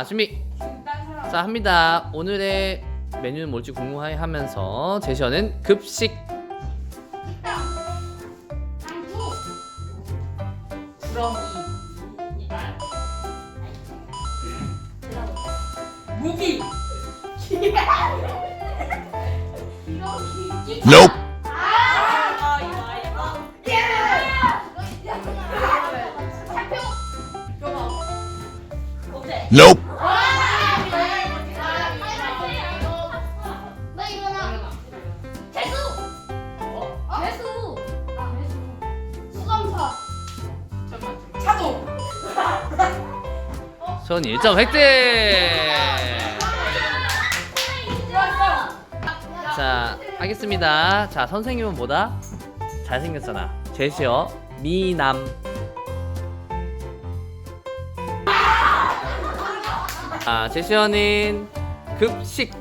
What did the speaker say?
자 준비 자 합니다 오늘의 메뉴는 뭘지 궁금해 하면서 제시어는 급식 무기. Nope. Nope. 차도. 전 1점 획득. 자 하겠습니다. 자 선생님은 뭐다? 잘생겼잖아. 제시어 미남. 아 제시어는 급식